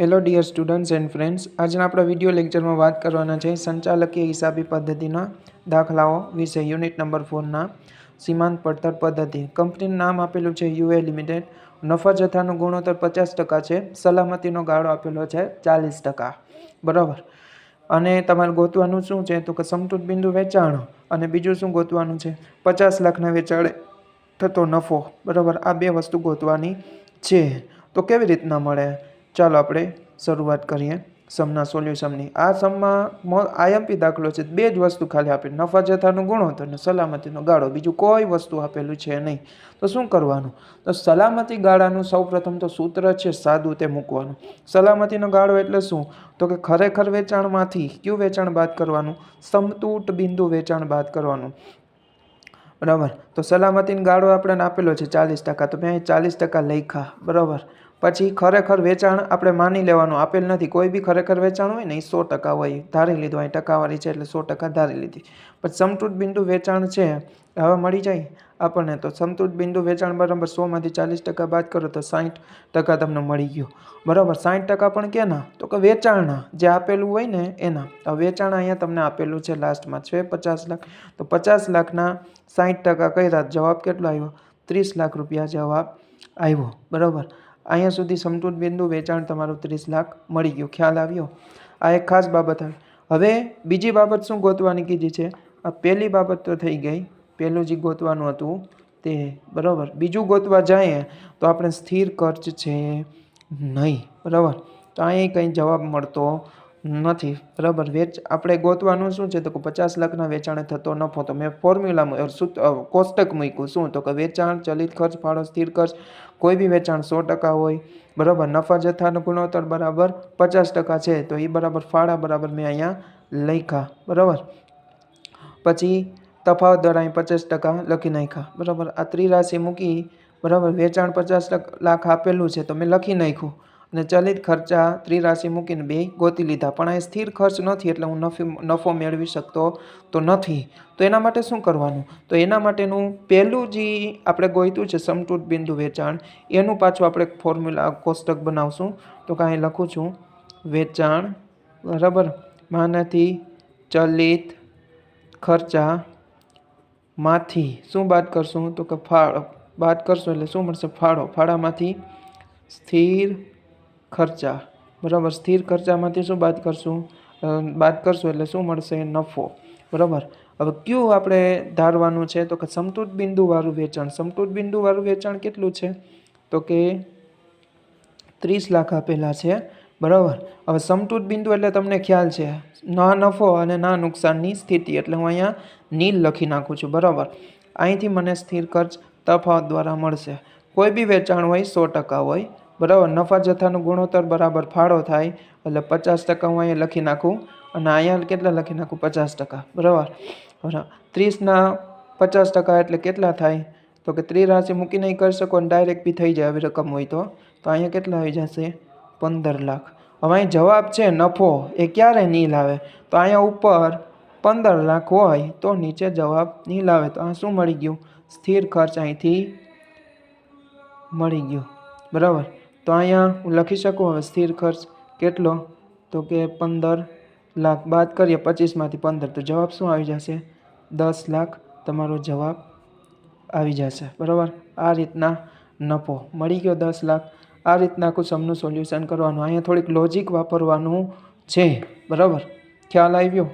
Hello dear students and friends આજના આપણા video લેક્ચરમાં વાત કરવાના છે સંચાલકીય હિસાબી પદ્ધતિના દાખલાઓ વિશે યુનિટ નંબર ફોરના સીમાંત પડતર પદ્ધતિ. કંપનીનું નામ આપેલું છે યુએ લિમિટેડ નફા જથ્થાનો ગુણોત્તર પચાસ ટકા છે. સલામતીનો ગાળો આપેલો છે ચાલીસ ટકા. બરાબર? અને તમારે ગોતવાનું શું છે? તો કે સમતૂર બિંદુ વેચાણ. અને બીજું શું ગોતવાનું છે? પચાસ લાખના વેચાણે થતો નફો. બરાબર? આ બે વસ્તુ ગોતવાની છે. તો કેવી રીતના મળે? ચાલો આપણે શરૂઆત કરીએ સમના સોલ્યુશનની. આ સમમાં આઈએમપી દાખલો છે. બે જ વસ્તુ ખાલી આપી. નફા, જથ્થાનો ગુણોત્તર અને સલામતીનો ગાળો. બીજું કોઈ વસ્તુ આપેલું છે નહીં. તો શું કરવાનું? તો સલામતી ગાળાનું સૌપ્રથમ તો સૂત્ર છે સાદું તે મૂકવાનું. સલામતીનો ગાળો એટલે શું? તો કે ખરેખર વેચાણમાંથી કયું વેચાણ બાદ કરવાનું? સમતૂટ બિંદુ વેચાણ બાદ કરવાનું. બરાબર? તો સલામતીનો ગાળો આપણે આપેલો છે ચાલીસ ટકા. તો મેં ચાલીસ ટકા લખ્યા. બરાબર? પછી ખરેખર વેચાણ આપણે માની લેવાનું. આપેલ નથી. કોઈ બી ખરેખર વેચાણ હોય ને એ સો ટકા હોય. ધારી લીધું, અહીં ટકાવારી છે એટલે સો ટકા ધારી લીધી. પછી સમતૂટ બિંદુ વેચાણ છે, હવે મળી જાય આપણને તો. સમતૂટ બિંદુ વેચાણ બરાબર સોમાંથી ચાલીસ ટકા બાદ કરો તો સાઠ ટકા તમને મળી ગયું. બરાબર સાઠ ટકા પણ કેના? તો કે વેચાણના જે આપેલું હોય ને, એના. તો વેચાણ અહીંયા તમને આપેલું છે લાસ્ટમાં છે પચાસ લાખ. તો પચાસ લાખના સાઠ ટકા કર્યા. જવાબ કેટલો આવ્યો? ત્રીસ લાખ રૂપિયા જવાબ આવ્યો. બરાબર. અહીંયા સુધી સમતૂટ બિંદુ વેચાણ તમારું ત્રીસ લાખ મળી ગયું. ખ્યાલ આવ્યો? આ એક ખાસ બાબત આવી હવે બીજી બાબત શું ગોતવાની કીધી છે? આ પહેલી બાબત તો થઈ ગઈ. પહેલું જે ગોતવાનું હતું તે, બરાબર. બીજું ગોતવા જઈએ તો આપણે સ્થિર ખર્ચ છે નહીં. બરાબર? તો અહીં કંઈ જવાબ મળતો નથી. બરાબર, વેચ, આપણે ગોતવાનું શું છે? તો કે પચાસ લાખના વેચાણે થતો નફો. તો મેં ફોર્મ્યુલા કોષ્ટક મૂક્યું. શું? તો કે વેચાણ, ચલિત ખર્ચ, ફાળો, સ્થિર ખર્ચ, કોઈ બી વેચાણ સો ટકા હોય, બરાબર, નફા, જથ્થાનો ગુણોત્તર, બરાબર, પચાસ ટકા છે. તો એ બરાબર ફાળા, બરાબર, મેં અહીંયા લખ્યા. બરાબર? પછી તફાવત દ્વારા અહીં પચાસ ટકા લખી નાખ્યા. બરાબર? આ ત્રિરાશિ મૂકી, બરાબર, વેચાણ પચાસ લાખ આપેલું છે. તો મેં લખી નાખ્યું. અને ચલિત ખર્ચા ત્રિરાશિ મૂકીને બે ગોતી લીધા. પણ અહીં સ્થિર ખર્ચ નથી એટલે હું નફી, નફો મેળવી શકતો તો નથી. તો એના માટે શું કરવાનું? તો એના માટેનું પહેલું જે આપણે ગોઈતું છે સમતૂટ બિંદુ વેચાણ, એનું પાછું આપણે ફોર્મ્યુલા કોષ્ટક બનાવશું. તો કાંઈ લખું છું, વેચાણ, બરાબર? માનાથી ચલિત ખર્ચા માંથી શું બાદ કરશું? તો કે ફાળો, બાદ કરશું એટલે શું મળશે? ફાળો. ફાળામાંથી સ્થિર ખર્ચા. બરાબર? સ્થિર ખર્ચામાંથી શું બાદ કરશું? બાદ કરશું એટલે શું મળશે? નફો. બરાબર? હવે કયું આપણે ધારવાનું છે? તો કે સમતૂટ બિંદુવાળું વેચાણ. સમતૂટ બિંદુવાળું વેચાણ કેટલું છે? તો કે ત્રીસ લાખ આપેલા છે. બરાબર? હવે સમતૂટ બિંદુ એટલે તમને ખ્યાલ છે. ના નફો અને ના નુકસાનની સ્થિતિ. એટલે હું અહીંયા નીલ લખી નાખું છું. બરાબર? અહીંથી મને સ્થિર ખર્ચ તફાવત દ્વારા મળશે. કોઈ બી વેચાણ હોય સો ટકા હોય. બરાબર, નફા જથ્થાનું ગુણોત્તર બરાબર ફાળો થાય, એટલે પચાસ ટકા હું અહીંયા લખી નાખું અને અહીંયા કેટલા લખી નાખું? પચાસ ટકા, બરાબર? ત્રીસના પચાસ ટકા એટલે કેટલા થાય? તો કે ત્રિરાશિ મૂકી નહીં કરી શકો અને ડાયરેક્ટ બી થઈ જાય આવી રકમ હોય તો. તો અહીંયા કેટલા આવી જશે? પંદર લાખ. હવે અહીં જવાબ છે નફો, એ ક્યારે નીલ આવે? તો અહીંયા ઉપર પંદર લાખ હોય તો નીચે જવાબ નીલ આવે. તો આ શું મળી ગયું? સ્થિર ખર્ચ અહીંથી મળી ગયો. બરાબર? તો અહીંયા હું લખી શકું હવે સ્થિર ખર્ચ કેટલો? તો કે પંદર લાખ. બાદ કરીએ પચીસમાંથી પંદર. તો જવાબ શું આવી જશે? દસ લાખ તમારો જવાબ આવી જશે. બરાબર? આ રીતના નફો. મળી ગયો દસ લાખ. આ રીતના આખું સમનું સોલ્યુશન કરવાનું. અહીંયા થોડીક લોજિક વાપરવાનું છે. બરાબર? ખ્યાલ આવ્યો?